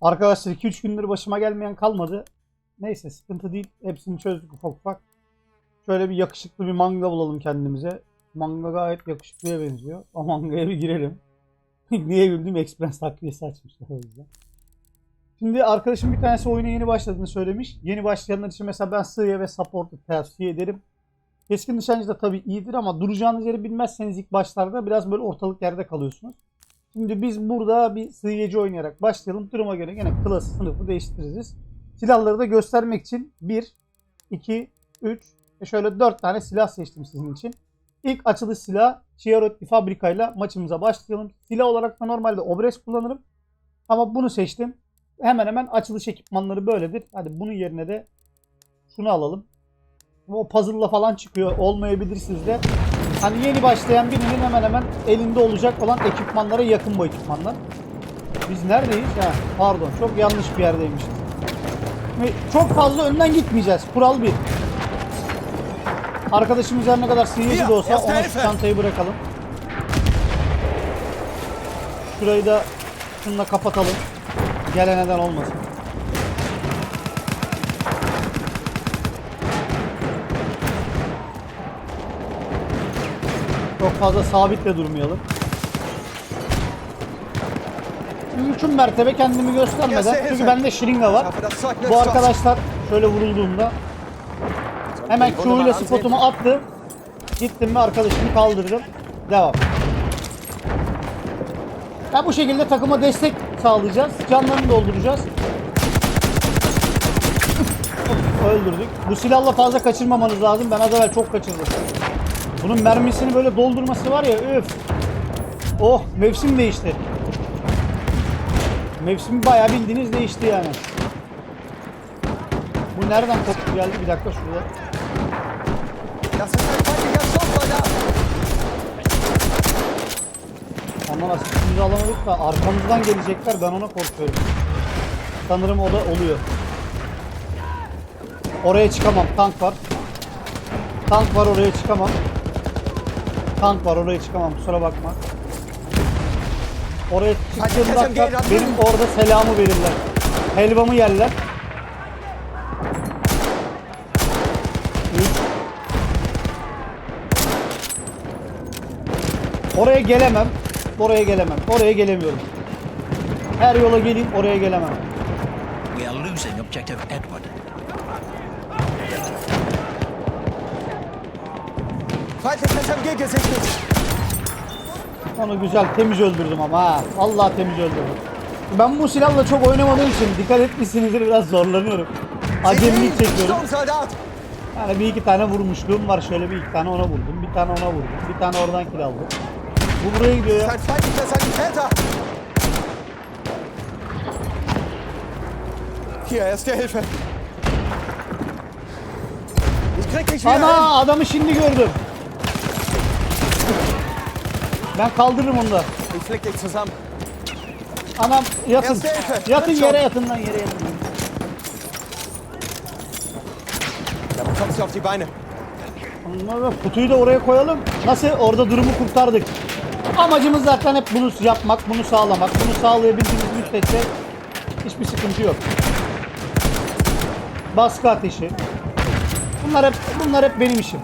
Arkadaşlar 2-3 gündür başıma gelmeyen kalmadı. Neyse sıkıntı değil. Hepsini çözdük ufak ufak. Şöyle bir yakışıklı bir manga bulalım kendimize. Manga gayet yakışıklıya benziyor. O mangaya bir girelim. Niye güldüm? Express takviyesi açmışlar o yüzden. Şimdi arkadaşım bir tanesi oyuna yeni başladığını söylemiş. Yeni başlayanlar için mesela ben sığıya ve support'u tavsiye ederim. Keskin nişancı da tabii iyidir ama duracağınız yeri bilmezseniz ilk başlarda biraz böyle ortalık yerde kalıyorsunuz. Şimdi biz burada bir sığıyıcı oynayarak başlayalım. Duruma göre gene klas sınıfı değiştiririz. Silahları da göstermek için 1, 2, 3 ve şöyle 4 tane silah seçtim sizin için. İlk açılış silahı Chiarot Fabrika ile maçımıza başlayalım. Silah olarak da normalde Obres kullanırım. Ama bunu seçtim. Hemen hemen açılış ekipmanları böyledir. Hadi bunun yerine de şunu alalım. O puzzle'la falan çıkıyor. Olmayabilir sizde. Hani yeni başlayan birinin hemen hemen elinde olacak olan ekipmanlara yakın bu ekipmanlar. Biz neredeyiz? Ha, pardon çok yanlış bir yerdeymişiz. Çok fazla önden gitmeyeceğiz. Kural bir. Arkadaşımız her ne kadar sıyırıcı da olsa ona şu çantayı bırakalım. Şurayı da şununla kapatalım. Gelen neden olmasın. Çok fazla sabitle durmayalım. Mümkün mertebe kendimi göstermeden. Çünkü bende şırınga var. Bu arkadaşlar şöyle vurulduğunda hemen Q ile spotumu attı. Gittim ve arkadaşımı kaldırdım. Devam. Ya bu şekilde takıma destek sağlayacağız. Canlarını dolduracağız. Öldürdük. Bu silahla fazla kaçırmamanız lazım. Ben az evvel çok kaçırdım. Bunun mermisini böyle doldurması var ya üf. Oh mevsim değişti. Mevsim bayağı bildiğiniz değişti yani. Bu nereden koptu geldi? Bir dakika şurada. Ondan asistimizi alamadık da arkamızdan gelecekler ben ona korkuyorum. Sanırım o da oluyor. Oraya çıkamam tank var. Tank var oraya çıkamam. Tank var oraya çıkamam kusura bakma. Oraya çıktığım dakika benim orada selamı verirler. Helvamı yerler. Oraya gelemem. Oraya gelemem. Oraya gelemiyorum. Her yola geleyim oraya gelemem. We are losing objective Edward. Onu güzel temiz öldürdüm ama ha. Allah temiz öldürdüm. Ben bu silahla çok oynamadığım için dikkat etmişsinizdir biraz zorlanıyorum. Acemilik çekiyorum. Yani bir iki tane vurmuşluğum var. Şöyle bir iki tane ona vurdum. Bir tane ona vurdum. Bir tane oradan kill aldım. Bu buraya gidiyor ya. Hier, erste Hilfe! Ana adamı şimdi gördüm. Ben kaldırırım onu da. Dich zusammen! Anam yatın. Yatın yere yatın lan yere yatın. Da bekommst du auf die Beine! Onları kutuyu da oraya koyalım. Nasıl? Orada durumu kurtardık. Amacımız zaten hep bunu yapmak, bunu sağlamak. Bunu sağlayabildiğimiz müddetçe hiçbir sıkıntı yok. Baskı ateşi. Bunlar hep bunlar hep benim işim.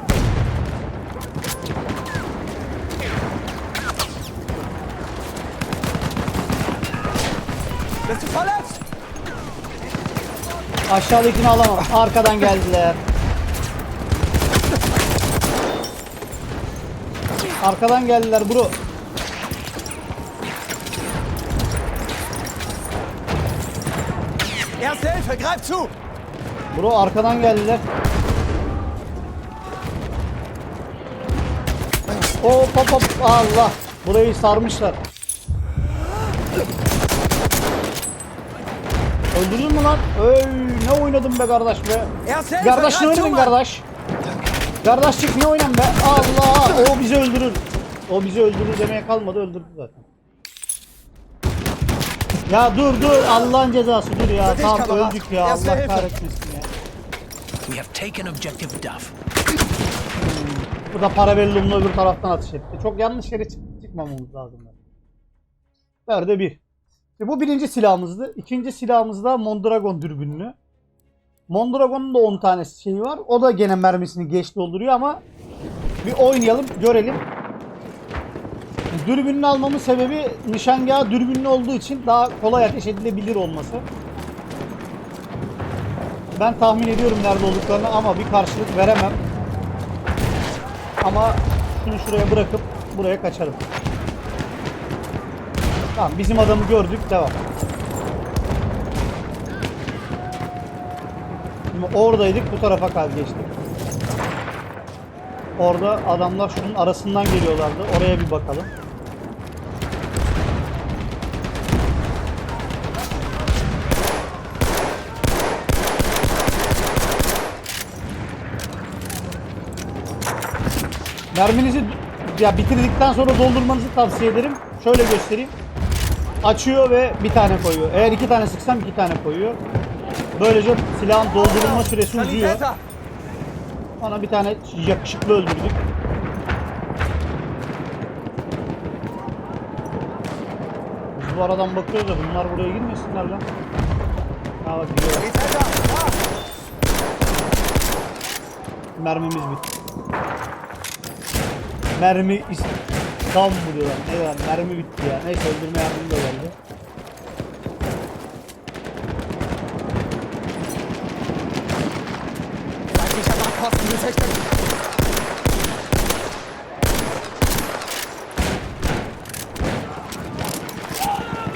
Aşağıdakini alamam. Arkadan geldiler. Arkadan geldiler bro. Erste Hilfe, greif zu! Bro arkadan geldiler. Hop hop hop Allah. Burayı sarmışlar. Öldürdün mü lan? Öy ne oynadın be kardeş be. Kardeş ne oynadın kardeş? Kardeşçik ne oynadın be? Allah o bizi öldürür. O bizi öldürür demeye kalmadı öldürdü zaten. Ya dur dur Allah'ın cezası dur ya. Tamam öldük ya. Allah kahretmesin ya. We have taken objective Duff. Bu da Parabellum'la öbür taraftan atış etti. Çok yanlış yere çık çıkmamamız lazım. Dörde bir. İşte bu birinci silahımızdı. İkinci silahımız da Mondragon dürbünlü. Mondragon'un da 10 tane şeyi var. O da gene mermisini geç dolduruyor ama bir oynayalım, görelim. Dürbününü almamın sebebi nişangahı dürbünlü olduğu için daha kolay ateş edilebilir olması. Ben tahmin ediyorum nerede olduklarını ama bir karşılık veremem. Ama şunu şuraya bırakıp buraya kaçarım. Tamam bizim adamı gördük devam. Şimdi oradaydık bu tarafa kal geçtik. Orada adamlar şunun arasından geliyorlardı. Oraya bir bakalım. Merminizi ya bitirdikten sonra doldurmanızı tavsiye ederim. Şöyle göstereyim. Açıyor ve bir tane koyuyor. Eğer iki tane sıksam iki tane koyuyor. Böylece silahın doldurulma süresi uzuyor. Ona bir tane yakışıklı öldürdük. Biz bu aradan bakıyoruz da bunlar buraya girmesinler lan. Ha bak! Da! Mermimiz bitti. Mermi is tam mı diyorlar. Ne diyorlar? Mermi bitti ya. Neyse öldürme yardımı da geldi.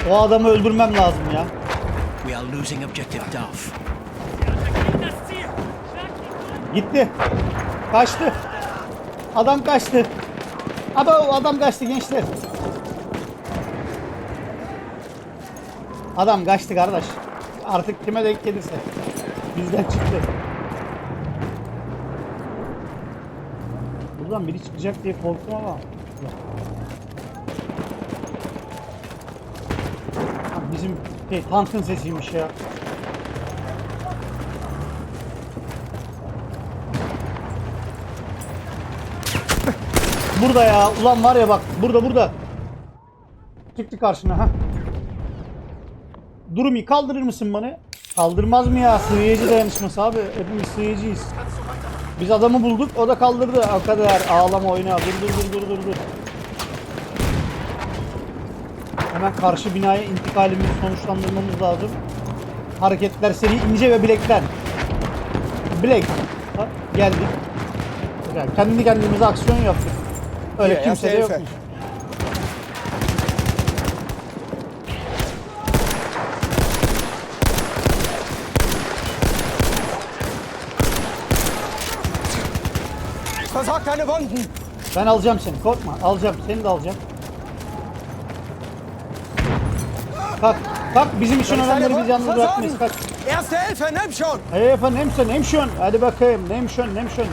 O adamı öldürmem lazım ya. We are losing objective Duff. Gitti. Kaçtı. Adam kaçtı. Ama o adam kaçtı gençler. Adam kaçtı kardeş. Artık kime denk gelirse. Bizden çıktı. Buradan biri çıkacak diye korktum ama. Bizim şey, tankın sesiymiş ya. Burada ya. Ulan var ya bak. Burada burada. Çıktı karşına ha. Durumi kaldırır mısın bana? Kaldırmaz mı ya? Sığıyıcı dayanışması abi. Hepimiz sığıyıcıyız. Biz adamı bulduk. O da kaldırdı. O kadar. Ağlama oyna. Dur dur dur dur dur dur. Hemen karşı binaya intikalimizi sonuçlandırmamız lazım. Hareketler seri ince ve bilekten. Bilek. Geldik. Kendi kendimize aksiyon yaptık. Öyle Ya, kimse de yokmuş. Versorgt deine Wunden! Ben alacağım seni. Korkma. Alacağım. Seni de alacağım. Kalk. Kalk. Bizim için önemli biz yalnız bırakmayız. Kalk. Erste Hilfe, nimm schon! Hem şön. Hadi bakayım. Nem şön.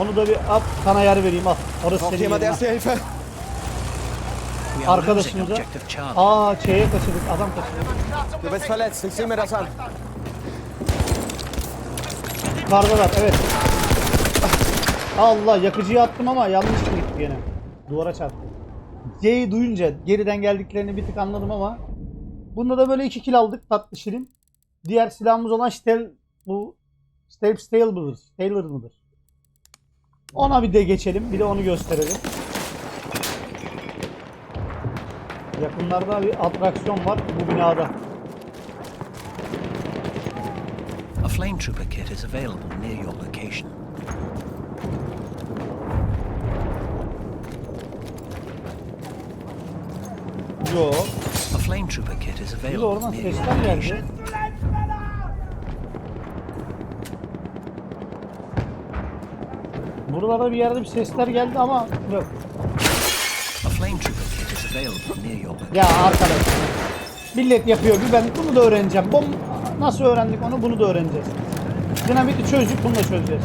Onu da bir at. Sana yer vereyim al. Orası Braucht senin jemand. Erste Hilfe? We are losing Arkadaşımıza. objective Charlie. Aa şeye kaçırdık. Adam kaçırdık. Du bist verletzt, ich sehe mir das an. Kardalar evet. Allah yakıcıyı attım ama yanlış gitti gene? Duvara çarptı. C'yi duyunca geriden geldiklerini bir tık anladım ama bunda da böyle iki kill aldık tatlı şirin. Diğer silahımız olan Stel bu Stel Stel mıdır? Taylor mıdır? Ona bir de geçelim. Bir de onu gösterelim. Yakınlarda bir atraksiyon var bu binada. A flame trooper kit is available near your location. Yo. A flame trooper kit is available near your location. Buralarda bir yerde bir sesler geldi ama yok. Ya arkadaş. Millet yapıyor bir ben bunu da öğreneceğim. Bom nasıl öğrendik onu bunu da öğreneceğiz. Dinamiti çözdük bunu da çözeceğiz.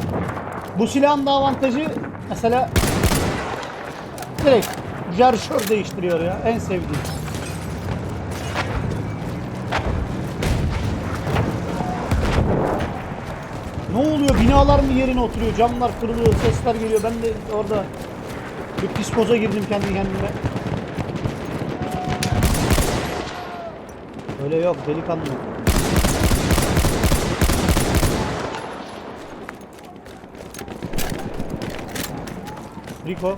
Bu silahın da avantajı mesela direkt jarşör değiştiriyor ya en sevdiğim. Ne oluyor? Binalar mı yerine oturuyor? Camlar kırılıyor, sesler geliyor. Ben de orada bir psikoza girdim kendi kendime. Öyle yok delikanlı. Rico.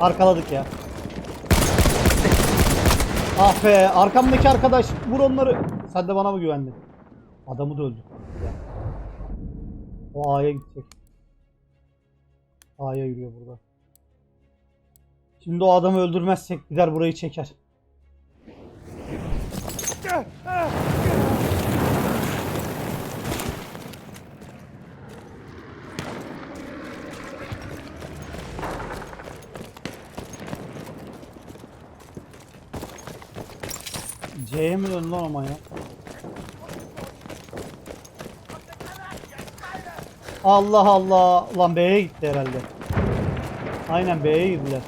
Arkaladık ya. Ah be arkamdaki arkadaş vur onları. Sen de bana mı güvendin? Adamı da öldü. O A'ya gidecek. A'ya yürüyor burada. Şimdi o adamı öldürmezsek gider burayı çeker. C'ye mi döndü lan ama ya? Allah Allah. Lan B'ye gitti herhalde. Aynen B'ye girdiler.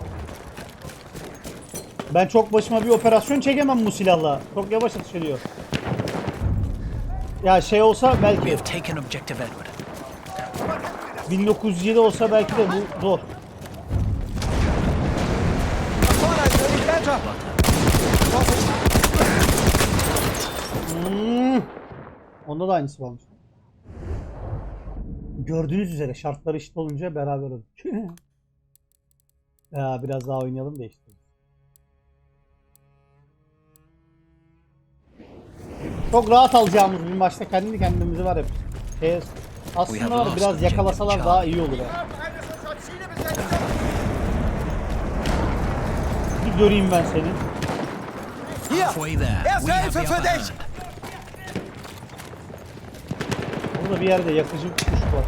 Ben çok başıma bir operasyon çekemem bu silahla. Çok yavaş atış ediyor. Ya şey olsa We belki have taken objective Edward. 1907 olsa belki de bu zor. Hmm. Onda da aynısı varmış. Gördüğünüz üzere şartlar eşit olunca beraber olduk. ya biraz daha oynayalım da işte. Çok rahat alacağımız bir maçta kendi kendimizi var hep. Şey, aslında var biraz yakalasalar daha iyi olur. Yani. Bir göreyim ben seni. Halfway there. We have the Hilfe für upper hand. Burada bir yerde yakıcı bir kuş var.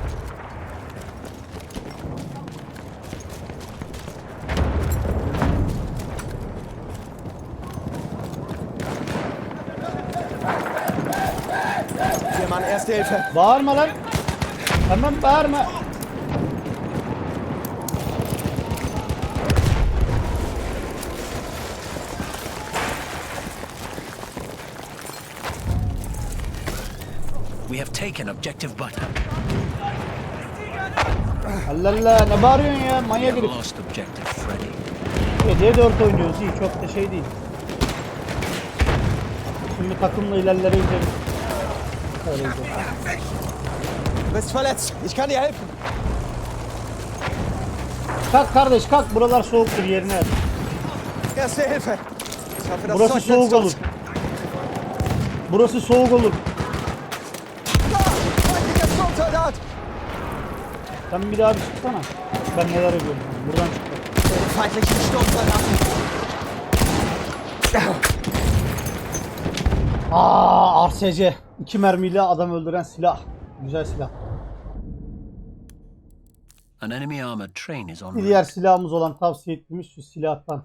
Bağırma lan. Hemen bağırma. We have taken objective butter. Allah Allah ne bağırıyorsun ya manyak herif. lost objective Freddy. D4 oynuyoruz iyi çok da şey değil. Şimdi takımla ilerleyebiliriz. Öyle güzel. Du bist verletzt. Ich kann dir helfen. Kalk kardeş kalk buralar soğuktur yerine. yat. Erste Hilfe! Burası soğuk olur. Burası soğuk olur. Da! Feindlicher Sturmsoldat! Sen bir daha bir çıksana. Ben neler ediyorum. Buradan çık. Feindlichen Sturmsoldaten! Aa RSC. İki mermiyle adam öldüren silah. Güzel silah. An enemy armored train is en Bir diğer route. silahımız olan tavsiye ettiğimiz şu silahtan.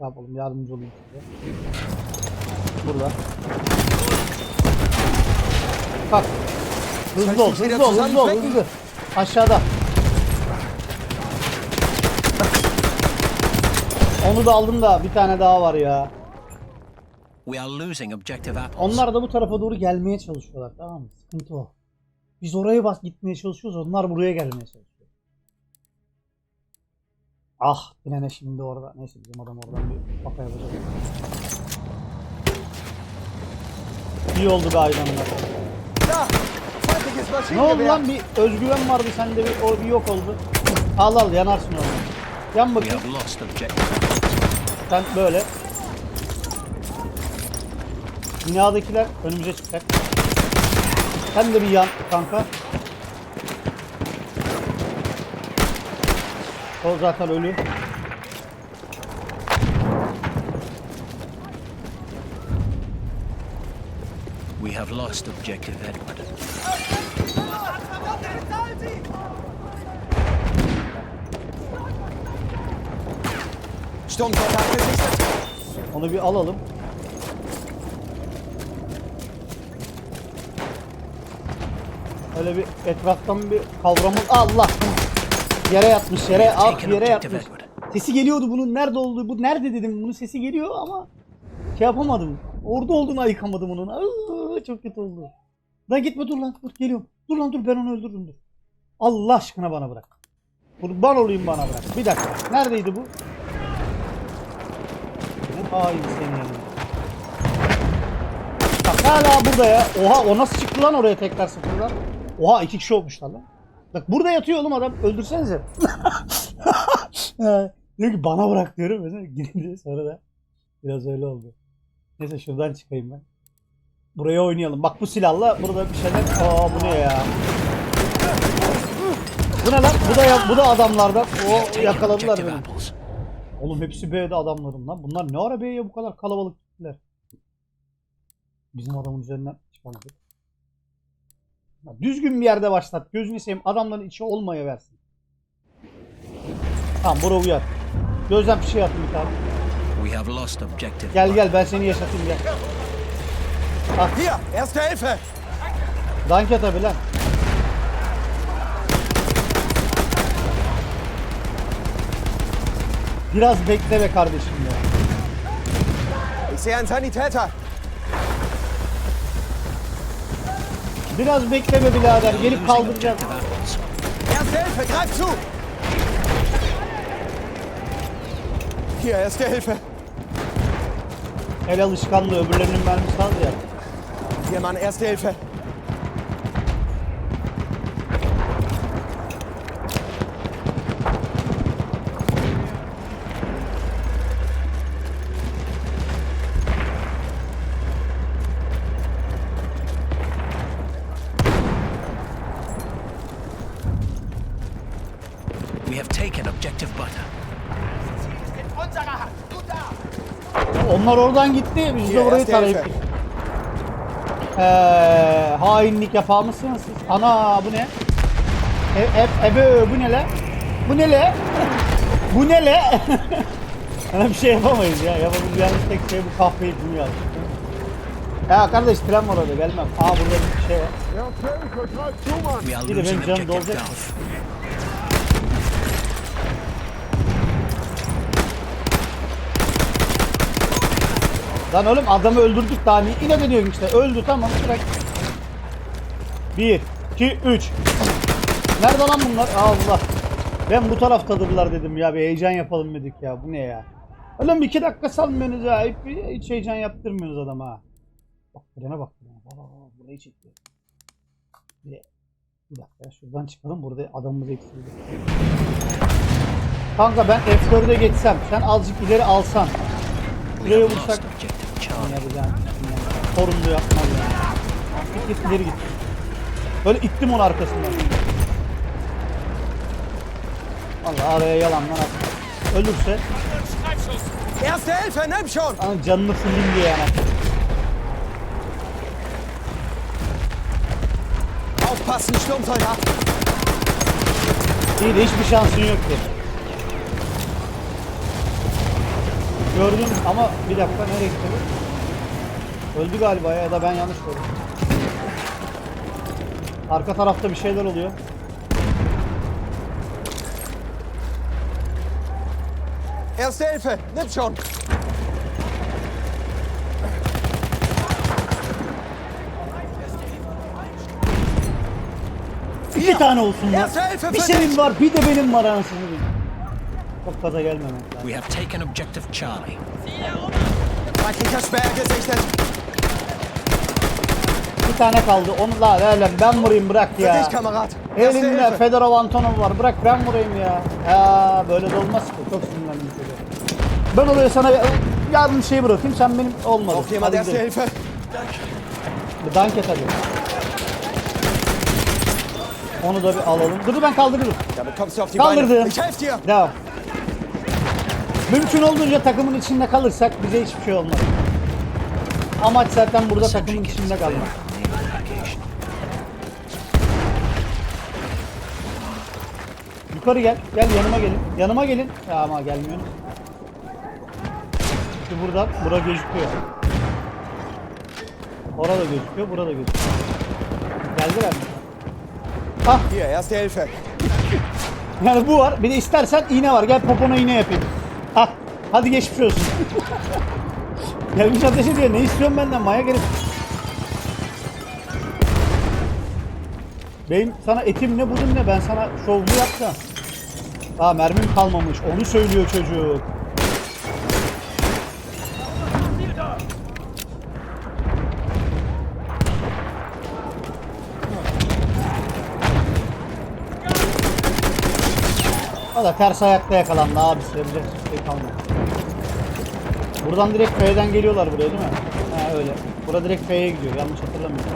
Ne yapalım yardımcı olayım size. Burada. Bak. Hızlı ol, hızlı ol, hızlı ol, hızlı. Aşağıda. Onu da aldım da bir tane daha var ya. We are losing objective apples. Onlar da bu tarafa doğru gelmeye çalışıyorlar tamam mı? Sıkıntı o. Biz oraya bas gitmeye çalışıyoruz. Onlar buraya gelmeye çalışıyor. Ah yine şimdi orada. Neyse bizim adam oradan bir baka yapacak. İyi oldu be aydanlar. Ne oldu lan bir özgüven vardı sende bir o bir yok oldu. Al al yanarsın onu. Yan bakayım. Sen böyle. Binadakiler önümüze çıkacak. Sen de bir yan kanka. O zaten ölü. Have lost objective Edward. Onu bir alalım. Öyle bir etraftan bir kavramı Allah yere yatmış yere ah yere yatmış. Sesi geliyordu bunun nerede olduğu bu nerede dedim bunun sesi geliyor ama şey yapamadım. Orada olduğunu ayıkamadım onun. Aa, çok kötü oldu. Lan gitme dur lan dur geliyorum. Dur lan dur ben onu öldürürüm dur. Allah aşkına bana bırak. Kurban olayım bana bırak. Bir dakika. Neredeydi bu? Ne hain seni ya. Bak hala burada ya. Oha o nasıl çıktı lan oraya tekrar sıfırdan? Oha iki kişi olmuşlar lan. Bak burada yatıyor oğlum adam. Öldürsenize. Diyor ki bana bırak diyorum. Girince sonra da biraz öyle oldu. Neyse şuradan çıkayım ben. Buraya oynayalım. Bak bu silahla burada bir şeyler... Aa bu ne ya? Bu ne lan? Bu da ya, bu da adamlardan. O yakaladılar beni. Oğlum hepsi B'de adamlarım lan. Bunlar ne ara B'ye bu kadar kalabalık gittiler? Bizim adamın üzerinden çıkamadık. Düzgün bir yerde başlat. Gözünü seveyim adamların içi olmaya versin. Tamam bura uyar. Gözden bir şey attım bir tane. We have lost objective. Gel gel ben seni yaşatayım gel. Hier, erste Hilfe. Danke tabi lan. Biraz bekle be kardeşim ya. Ich sehe einen Sanitäter. Biraz bekle be birader. Gelip kaldıracağım. Erste Hilfe, greif zu. Hier, erste Hilfe. El alışkanlığı öbürlerinin mermisi az ya. Hier, erste Hilfe. We have taken objective butter. Onlar oradan gitti. Biz de Esther tarayıp. Eee hainlik yapar mısınız siz? Ana bu ne? E, e, ebe bu ne le? Bu ne le? bu ne le? Sana bir şey yapamayız ya. Yapabileceğimiz tek şey bu kahveyi dünya. Ya kardeş tren var orada gelmem. Aa burada bir şey var. Bir de benim canım dolacak. Lan oğlum adamı öldürdük daha niye inat ediyorsun işte. Öldü tamam bırak. 1, 2, 3. Nerede lan bunlar? Allah. Ben bu taraftadırlar dedim ya bir heyecan yapalım dedik ya. Bu ne ya? Oğlum iki dakika salmıyorsunuz ya. Hiç, hiç heyecan yaptırmıyorsunuz adama. Bak frene bak. bak, bak, burayı çekiyor. Bir, bir dakika şuradan çıkalım. Burada adamımız eksiliyor. Kanka ben F4'e geçsem. Sen azıcık ileri alsan. Buraya vursak yapacağım? Sorumlu yapmaz ya. Git git ileri git. Böyle ittim onu arkasından. Allah araya yalandan attım. Ölürse Erste Hilfe, nimm schon. ana canını fullim diye yani. Aufpassen, Sturmsoldat. İyi de hiçbir şansın yok ki. Gördüm ama bir dakika nereye gitti bu? Öldü galiba ya, ya da ben yanlış gördüm. Arka tarafta bir şeyler oluyor. Erste Hilfe, nimm schon. İki tane olsun Hilfe Bir senin var bir de benim var anasını. Çok gaza gelmemek lazım. We have taken objective Charlie. Feindlicher Sperr gesichtet. Bir tane kaldı. Onu la la la ben vurayım bırak ya. dich, Kamerad. Hilfe. Fedorov Antonov var. Bırak ben vurayım ya. Ya böyle de olmaz ki. Çok sinirlendim şöyle. Ben oraya sana yardım şeyi bırakayım. Sen benim olmadı. Auf jemand Hadi Erste gidelim. Hilfe. Bir Danke tabii. Onu da bir alalım. Dur ben kaldırırım. Damit kommst du auf die Kaldırdım. Beine. Ich helfe dir. Devam. Mümkün olduğunca takımın içinde kalırsak bize hiçbir şey olmaz. Amaç zaten burada takımın içinde kalmak. Yukarı gel. Gel yanıma gelin. Yanıma gelin. Ya ama gelmiyorsunuz. Çünkü buradan, bura gözüküyor. Orada gözüküyor, burada gözüküyor. Geldiler mi? Hah, Hier, Erste Hilfe. yani bu var. Bir de istersen iğne var. Gel popona iğne yapayım. Hah, hadi geçmiş olsun. Gelmiş ateş ediyor. Ne istiyorsun benden? Maya herif. Benim sana etim ne budum ne ben sana şovumu yapacağım. Ha mermim kalmamış. Onu söylüyor çocuk. O da ters ayakta yakalandı abi sürebilecek bir şey kalmadı. Buradan direkt F'den geliyorlar buraya değil mi? Ha öyle. Bura direkt F'ye gidiyor yanlış hatırlamıyorum.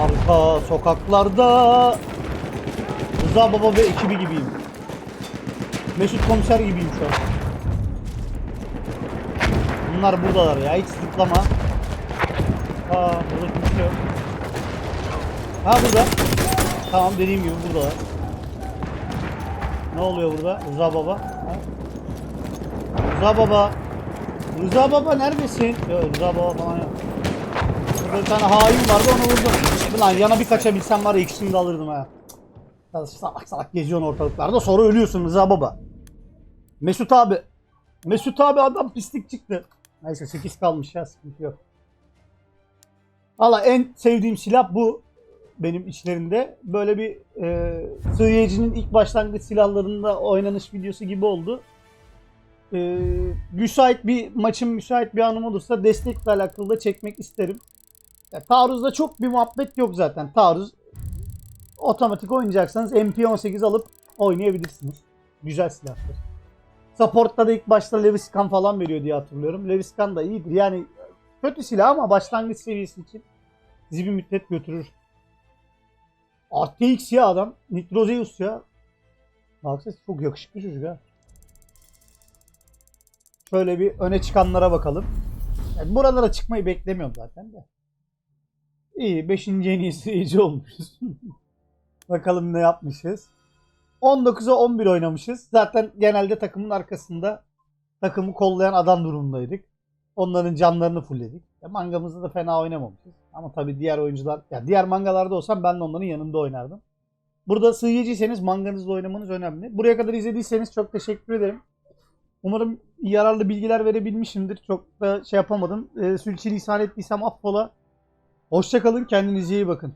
Arka sokaklarda Rıza Baba ve ekibi gibiyim. Mesut Komiser gibiyim şu an. Bunlar buradalar ya hiç zıplama. Aa burada yok. Ha burada. Tamam dediğim gibi buradalar. Ne oluyor burada? Rıza Baba. Rıza Baba. Rıza Baba neredesin? Yok Rıza Baba falan yok. Burada bir tane hain vardı onu vurdum. Ulan yana bir kaçabilsem var ya ikisini de alırdım ha. Salak salak geziyorsun ortalıklarda sonra ölüyorsun Rıza Baba. Mesut abi. Mesut abi adam pislik çıktı. Neyse 8 kalmış ya sıkıntı yok. Valla en sevdiğim silah bu benim içlerinde. Böyle bir e, sığıyıcının ilk başlangıç silahlarında oynanış videosu gibi oldu. E, müsait bir maçın müsait bir anım olursa destekle alakalı da çekmek isterim. Ya, taarruzda çok bir muhabbet yok zaten. Taarruz otomatik oynayacaksanız MP18 alıp oynayabilirsiniz. Güzel silahtır. Support'ta da ilk başta Leviskan falan veriyor diye hatırlıyorum. Leviskan da iyidir. Yani kötü silah ama başlangıç seviyesi için sizi bir müddet götürür. RTX ya adam. Nitrozeus ya. Baksana çok yakışıklı çocuk ha. Şöyle bir öne çıkanlara bakalım. Yani buralara çıkmayı beklemiyorum zaten de. İyi. 5. en iyi seyirci olmuşuz. bakalım ne yapmışız. 19'a 11 oynamışız. Zaten genelde takımın arkasında takımı kollayan adam durumundaydık. Onların canlarını fullledik. Ya mangamızda da fena oynamamışız. Ama tabii diğer oyuncular, ya diğer mangalarda olsam ben de onların yanında oynardım. Burada sığıyıcıysanız manganızla oynamanız önemli. Buraya kadar izlediyseniz çok teşekkür ederim. Umarım yararlı bilgiler verebilmişimdir. Çok da şey yapamadım. E, sülçülisan ettiysem affola. Hoşçakalın. Kendinize iyi bakın.